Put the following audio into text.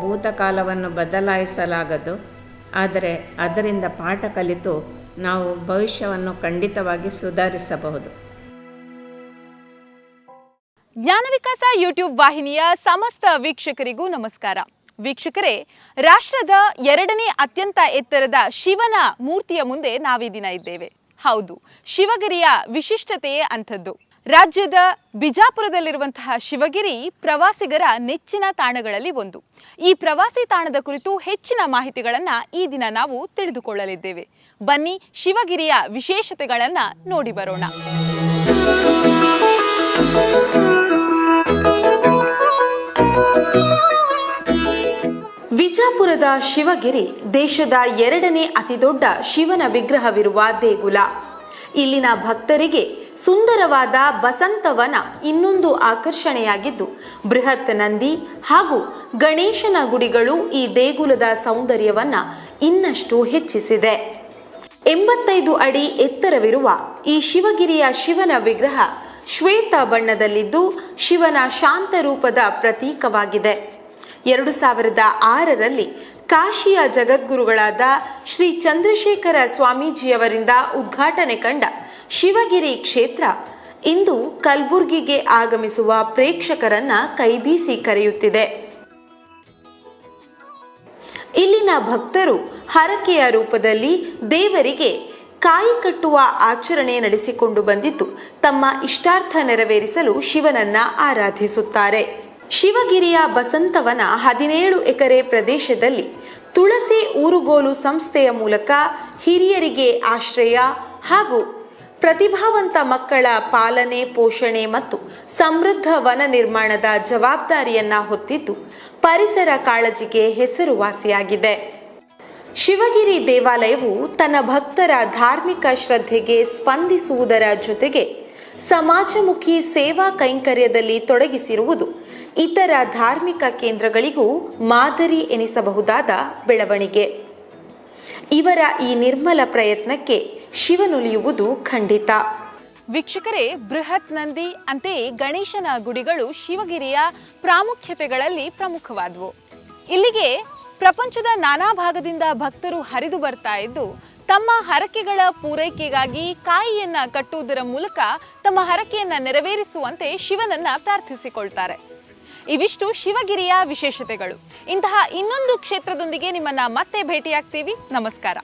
ಭೂತಕಾಲವನ್ನು ಬದಲಾಯಿಸಲಾಗದು, ಆದರೆ ಅದರಿಂದ ಪಾಠ ಕಲಿತು ನಾವು ಭವಿಷ್ಯವನ್ನು ಖಂಡಿತವಾಗಿ ಸುಧಾರಿಸಬಹುದು. ಜ್ಞಾನ ವಿಕಾಸ ಯೂಟ್ಯೂಬ್ ವಾಹಿನಿಯ ಸಮಸ್ತ ವೀಕ್ಷಕರಿಗೂ ನಮಸ್ಕಾರ. ವೀಕ್ಷಕರೇ, ರಾಷ್ಟ್ರದ ಎರಡನೇ ಅತ್ಯಂತ ಎತ್ತರದ ಶಿವನ ಮೂರ್ತಿಯ ಮುಂದೆ ನಾವೀ ದಿನ ಇದ್ದೇವೆ. ಹೌದು, ಶಿವಗಿರಿಯ ವಿಶಿಷ್ಟತೆಯೇ ಅಂಥದ್ದು. ರಾಜ್ಯದ ಬಿಜಾಪುರದಲ್ಲಿರುವಂತಹ ಶಿವಗಿರಿ ಪ್ರವಾಸಿಗರ ನೆಚ್ಚಿನ ತಾಣಗಳಲ್ಲಿ ಒಂದು. ಈ ಪ್ರವಾಸಿ ತಾಣದ ಕುರಿತು ಹೆಚ್ಚಿನ ಮಾಹಿತಿಗಳನ್ನ ಈ ದಿನ ನಾವು ತಿಳಿದುಕೊಳ್ಳಲಿದ್ದೇವೆ. ಬನ್ನಿ ಶಿವಗಿರಿಯ ವಿಶೇಷತೆಗಳನ್ನ ನೋಡಿ ಬರೋಣ. ವಿಜಾಪುರದ ಶಿವಗಿರಿ ದೇಶದ ಎರಡನೇ ಅತಿದೊಡ್ಡ ಶಿವನ ವಿಗ್ರಹವಿರುವ ದೇಗುಲ. ಇಲ್ಲಿನ ಭಕ್ತರಿಗೆ ಸುಂದರವಾದ ಬಸಂತವನ ಇನ್ನೊಂದು ಆಕರ್ಷಣೆಯಾಗಿದ್ದು, ಬೃಹತ್ ನಂದಿ ಹಾಗೂ ಗಣೇಶನ ಗುಡಿಗಳು ಈ ದೇಗುಲದ ಸೌಂದರ್ಯವನ್ನ ಇನ್ನಷ್ಟು ಹೆಚ್ಚಿಸಿದೆ. ಎಂಬತ್ತೈದು ಅಡಿ ಎತ್ತರವಿರುವ ಈ ಶಿವಗಿರಿಯ ಶಿವನ ವಿಗ್ರಹ ಶ್ವೇತ ಬಣ್ಣದಲ್ಲಿದ್ದು, ಶಿವನ ಶಾಂತ ರೂಪದ ಪ್ರತೀಕವಾಗಿದೆ. ಎರಡು ಸಾವಿರದ ಆರರಲ್ಲಿ ಕಾಶಿಯ ಜಗದ್ಗುರುಗಳಾದ ಶ್ರೀ ಚಂದ್ರಶೇಖರ ಸ್ವಾಮೀಜಿಯವರಿಂದ ಉದ್ಘಾಟನೆ ಕಂಡ ಶಿವಗಿರಿ ಕ್ಷೇತ್ರ ಇಂದು ಕಲ್ಬುರ್ಗಿಗೆ ಆಗಮಿಸುವ ಪ್ರೇಕ್ಷಕರನ್ನ ಕೈಬೀಸಿ ಕರೆಯುತ್ತಿದೆ. ಇಲ್ಲಿನ ಭಕ್ತರು ಹರಕೆಯ ರೂಪದಲ್ಲಿ ದೇವರಿಗೆ ಕಾಯಿ ಕಟ್ಟುವ ಆಚರಣೆ ನಡೆಸಿಕೊಂಡು ಬಂದಿದ್ದು, ತಮ್ಮ ಇಷ್ಟಾರ್ಥ ನೆರವೇರಿಸಲು ಶಿವನನ್ನ ಆರಾಧಿಸುತ್ತಾರೆ. ಶಿವಗಿರಿಯ ಬಸಂತವನ ಹದಿನೇಳು ಎಕರೆ ಪ್ರದೇಶದಲ್ಲಿ ತುಳಸಿ ಊರುಗೋಲು ಸಂಸ್ಥೆಯ ಮೂಲಕ ಹಿರಿಯರಿಗೆ ಆಶ್ರಯ ಹಾಗೂ ಪ್ರತಿಭಾವಂತ ಮಕ್ಕಳ ಪಾಲನೆ, ಪೋಷಣೆ ಮತ್ತು ಸಮೃದ್ಧ ವನ ನಿರ್ಮಾಣದ ಜವಾಬ್ದಾರಿಯನ್ನ ಹೊತ್ತಿದ್ದು ಪರಿಸರ ಕಾಳಜಿಗೆ ಹೆಸರುವಾಸಿಯಾಗಿದೆ. ಶಿವಗಿರಿ ದೇವಾಲಯವು ತನ್ನ ಭಕ್ತರ ಧಾರ್ಮಿಕ ಶ್ರದ್ಧೆಗೆ ಸ್ಪಂದಿಸುವುದರ ಜೊತೆಗೆ ಸಮಾಜಮುಖಿ ಸೇವಾ ಕೈಂಕರ್ಯದಲ್ಲಿ ತೊಡಗಿಸಿರುವುದು ಇತರ ಧಾರ್ಮಿಕ ಕೇಂದ್ರಗಳಿಗೂ ಮಾದರಿ ಎನಿಸಬಹುದಾದ ಬೆಳವಣಿಗೆ. ಇವರ ಈ ನಿರ್ಮಲ ಪ್ರಯತ್ನಕ್ಕೆ ಶಿವನುಲಿಯುವುದು ಖಂಡಿತ. ವೀಕ್ಷಕರೇ, ಬೃಹತ್ ನಂದಿ ಅಂತೆಯೇ ಗಣೇಶನ ಗುಡಿಗಳು ಶಿವಗಿರಿಯ ಪ್ರಾಮುಖ್ಯತೆಗಳಲ್ಲಿ ಪ್ರಮುಖವಾದವು. ಇಲ್ಲಿಗೆ ಪ್ರಪಂಚದ ನಾನಾ ಭಾಗದಿಂದ ಭಕ್ತರು ಹರಿದು ಬರ್ತಾ ಇದ್ದು, ತಮ್ಮ ಹರಕೆಗಳ ಪೂರೈಕೆಗಾಗಿ ಕಾಯಿಯನ್ನ ಕಟ್ಟುವುದರ ಮೂಲಕ ತಮ್ಮ ಹರಕೆಯನ್ನ ನೆರವೇರಿಸುವಂತೆ ಶಿವನನ್ನ ಪ್ರಾರ್ಥಿಸಿಕೊಳ್ತಾರೆ. ಇವಿಷ್ಟು ಶಿವಗಿರಿಯ ವಿಶೇಷತೆಗಳು. ಇಂತಹ ಇನ್ನೊಂದು ಕ್ಷೇತ್ರದೊಂದಿಗೆ ನಿಮ್ಮನ್ನ ಮತ್ತೆ ಭೇಟಿಯಾಗ್ತೀವಿ. ನಮಸ್ಕಾರ.